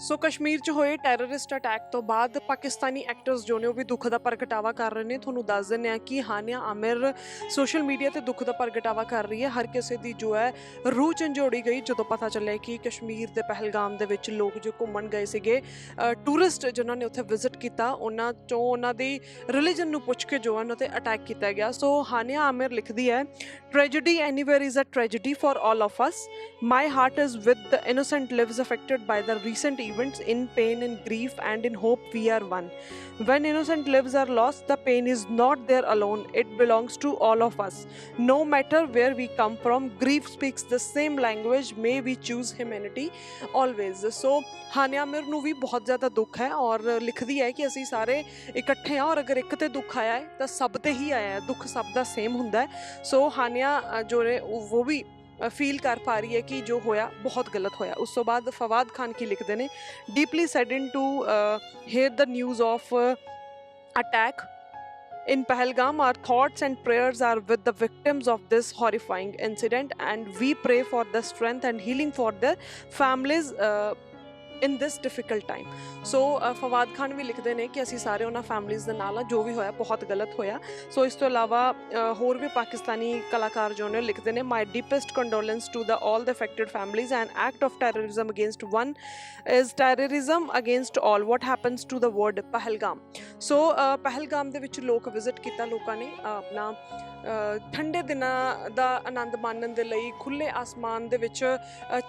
ਸੋ ਕਸ਼ਮੀਰ 'ਚ ਹੋਏ terrorist attack ਤੋਂ ਬਾਅਦ ਪਾਕਿਸਤਾਨੀ ਐਕਟਰਸ ਜੋ ਨੇ ਉਹ ਵੀ ਦੁੱਖ ਦਾ ਪ੍ਰਗਟਾਵਾ ਕਰ ਰਹੇ ਨੇ। ਤੁਹਾਨੂੰ ਦੱਸ ਦਿੰਦੇ ਆ ਕਿ ਹਾਨੀਆ ਆਮਿਰ ਸੋਸ਼ਲ ਮੀਡੀਆ ਤੇ ਦੁੱਖ ਦਾ ਪ੍ਰਗਟਾਵਾ ਕਰ ਰਹੀ ਹੈ। ਹਰ ਕਿਸੇ ਦੀ ਜੋ ਹੈ ਰੂਹ ਝੰਜੋੜੀ ਗਈ ਜਦੋਂ ਪਤਾ ਚੱਲਿਆ ਕਿ ਕਸ਼ਮੀਰ ਦੇ ਪਹਿਲਗਾਮ ਦੇ ਵਿੱਚ ਲੋਕ ਜੋ ਘੁੰਮਣ ਗਏ ਸੀਗੇ ਟੂਰਿਸਟ ਜਿਨ੍ਹਾਂ ਨੇ ਉੱਥੇ ਵਿਜ਼ਿਟ ਕੀਤਾ, ਉਹਨਾਂ ਚੋਂ ਉਹਨਾਂ ਦੀ ਰਿਲੀਜਨ ਨੂੰ ਪੁੱਛ ਕੇ ਜੋ ਹੈ ਉਹਨਾਂ ਤੇ ਅਟੈਕ ਕੀਤਾ ਗਿਆ। ਸੋ ਹਾਨੀਆ ਆਮਿਰ ਲਿਖਦੀ ਹੈ, tragedy anyway is a tragedy for all of us my heart is with the innocent lives affected by the recent events in pain and grief and in hope we are one when innocent lives are lost the pain is not there alone it belongs to all of us no matter where we come from grief speaks the same language may we choose humanity always so Hania Mir ਨੂੰ ਵੀ ਬਹੁਤ ਜ਼ਿਆਦਾ ਦੁੱਖ ਹੈ ਔਰ ਲਿਖਦੀ ਹੈ ਕਿ ਅਸੀਂ ਸਾਰੇ ਇਕੱਠੇ ਹਾਂ ਔਰ ਅਗਰ ਇੱਕ ਤੇ ਦੁੱਖ ਆਇਆ ਹੈ ਤਾਂ ਸਭ ਤੇ ਹੀ ਆਇਆ ਹੈ ਦੁੱਖ ਸਭ ਦਾ ਸੇਮ ਹੁੰਦਾ ਹੈ ਸੋ ਹਾਨਿਆ ਅ, ਜੋ ਨੇ ਉਹ ਉਹ ਵੀ ਫੀਲ ਕਰ ਪਾ ਰਹੀ ਹੈ ਕਿ ਜੋ ਹੋਇਆ ਬਹੁਤ ਗਲਤ ਹੋਇਆ ਉਸ ਤੋਂ ਬਾਅਦ ਫਵਾਦ ਖਾਨ ਕੀ ਲਿਖਦੇ ਨੇ deeply saddened to hear the news of attack In Pahalgam, our thoughts and prayers are with the victims of this horrifying incident, and we pray for the strength and healing for their families uh, in this difficult time so Fawad Khan ਵੀ ਲਿਖਦੇ ਨੇ ਕਿ ਅਸੀਂ ਸਾਰੇ ਉਹਨਾਂ ਫੈਮਲੀਆਂ ਦੇ ਨਾਲ ਆ, ਜੋ ਵੀ ਹੋਇਆ ਬਹੁਤ ਗਲਤ ਹੋਇਆ। ਸੋ ਇਸ ਤੋਂ ਇਲਾਵਾ ਹੋਰ ਵੀ ਪਾਕਿਸਤਾਨੀ ਕਲਾਕਾਰ ਜੋ ਨੇ ਲਿਖਦੇ ਨੇ my deepest condolence to the all the affected families and act of terrorism against one is terrorism against all. What happens to the word Pahalgam so Pahalgam ਦੇ ਵਿੱਚ ਲੋਕ ਵਿਜ਼ਿਟ ਕੀਤਾ ਲੋਕਾਂ ਨੇ ਆਪਣਾ ਠੰਡੇ ਦਿਨਾਂ ਦਾ ਆਨੰਦ ਮਾਣਨ ਦੇ ਲਈ ਖੁੱਲੇ ਆਸਮਾਨ ਦੇ ਵਿੱਚ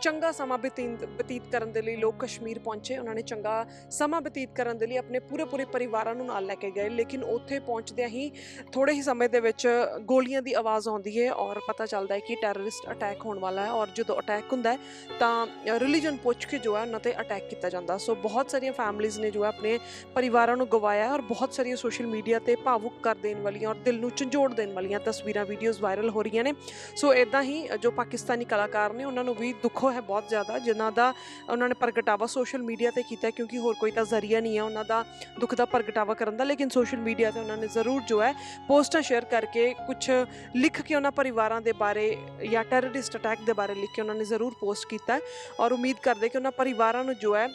ਚੰਗਾ ਸਮਾਂ ਬਤੀਤ ਬਤੀਤ ਕਰਨ ਦੇ ਲਈ ਲੋਕ ਕਸ਼ਮੀਰ ਕਸ਼ਮੀਰ ਪਹੁੰਚੇ, ਉਹਨਾਂ ਨੇ ਚੰਗਾ ਸਮਾਂ ਬਤੀਤ ਕਰਨ ਦੇ ਲਈ ਆਪਣੇ ਪੂਰੇ ਪੂਰੇ ਪਰਿਵਾਰਾਂ ਨੂੰ ਨਾਲ ਲੈ ਕੇ ਗਏ, ਲੇਕਿਨ ਉੱਥੇ ਪਹੁੰਚਦਿਆਂ ਹੀ ਥੋੜੇ ਹੀ ਸਮੇਂ ਦੇ ਵਿੱਚ ਗੋਲੀਆਂ ਦੀ ਆਵਾਜ਼ ਆਉਂਦੀ ਹੈ ਔਰ ਪਤਾ ਚੱਲਦਾ ਹੈ ਕਿ ਟੈਰਰਿਸਟ ਅਟੈਕ ਹੋਣ ਵਾਲਾ ਹੈ ਔਰ ਜਦੋਂ ਅਟੈਕ ਹੁੰਦਾ ਹੈ ਤਾਂ ਰਿਲੀਜਨ ਪੁੱਛ ਕੇ ਜੋ ਹੈ ਉਹਨਾਂ ਤੇ ਅਟੈਕ ਕੀਤਾ ਜਾਂਦਾ। ਸੋ ਬਹੁਤ ਸਾਰੀਆਂ ਫੈਮਲੀਆਂ ਨੇ ਜੋ ਹੈ ਆਪਣੇ ਪਰਿਵਾਰਾਂ ਨੂੰ ਗਵਾਇਆ ਔਰ ਬਹੁਤ ਸਾਰੀਆਂ ਸੋਸ਼ਲ ਮੀਡੀਆ ਤੇ ਭਾਵੁਕ ਕਰ ਦੇਣ ਵਾਲੀਆਂ ਔਰ ਦਿਲ ਨੂੰ ਝੰਜੋੜ ਦੇਣ ਵਾਲੀਆਂ ਤਸਵੀਰਾਂ, ਵੀਡੀਓਜ਼ ਵਾਇਰਲ ਹੋ ਰਹੀਆਂ ਨੇ। ਸੋ ਇਦਾਂ ਹੀ ਜੋ ਪਾਕਿਸਤਾਨੀ ਕਲਾਕਾਰ ਨੇ, ਉਹਨਾਂ ਨੂੰ ਵੀ ਦੁੱਖ ਹੈ ਬਹੁਤ ਜ਼ਿਆਦਾ, ਜਿਨ੍ਹਾਂ ਦਾ ਉਹਨਾਂ ਨੇ ਪ੍ਰਗਟਾਵਾ ਸੋਸ਼ਲ ਮੀਡੀਆ ਤੇ ਕੀਤਾ ਕਿਉਂਕਿ ਹੋਰ ਕੋਈ ਤਾਂ ਜ਼ਰੀਆ ਨਹੀਂ ਹੈ ਉਹਨਾਂ ਦਾ ਦੁੱਖ ਦਾ ਪ੍ਰਗਟਾਵਾ ਕਰਨ ਦਾ, ਲੇਕਿਨ ਸੋਸ਼ਲ ਮੀਡੀਆ ਤੇ ਉਹਨਾਂ ਨੇ ਜ਼ਰੂਰ ਜੋ ਹੈ ਪੋਸਟਾਂ ਸ਼ੇਅਰ ਕਰਕੇ ਕੁਝ ਲਿਖ ਕੇ ਉਹਨਾਂ ਪਰਿਵਾਰਾਂ ਦੇ ਬਾਰੇ ਜਾਂ ਟੈਰਰਿਸਟ ਅਟੈਕ ਦੇ ਬਾਰੇ ਲਿਖ ਕੇ ਉਹਨਾਂ ਨੇ ਜ਼ਰੂਰ ਪੋਸਟ ਕੀਤਾ ਔਰ ਉਮੀਦ ਕਰਦੇ ਕਿ ਉਹਨਾਂ ਪਰਿਵਾਰਾਂ ਨੂੰ ਜੋ ਹੈ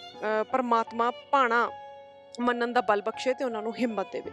ਪਰਮਾਤਮਾ ਭਾਣਾ ਮੰਨਣ ਦਾ ਬਲ ਬਖਸ਼ੇ ਤੇ ਉਹਨਾਂ ਨੂੰ ਹਿੰਮਤ ਦੇਵੇ।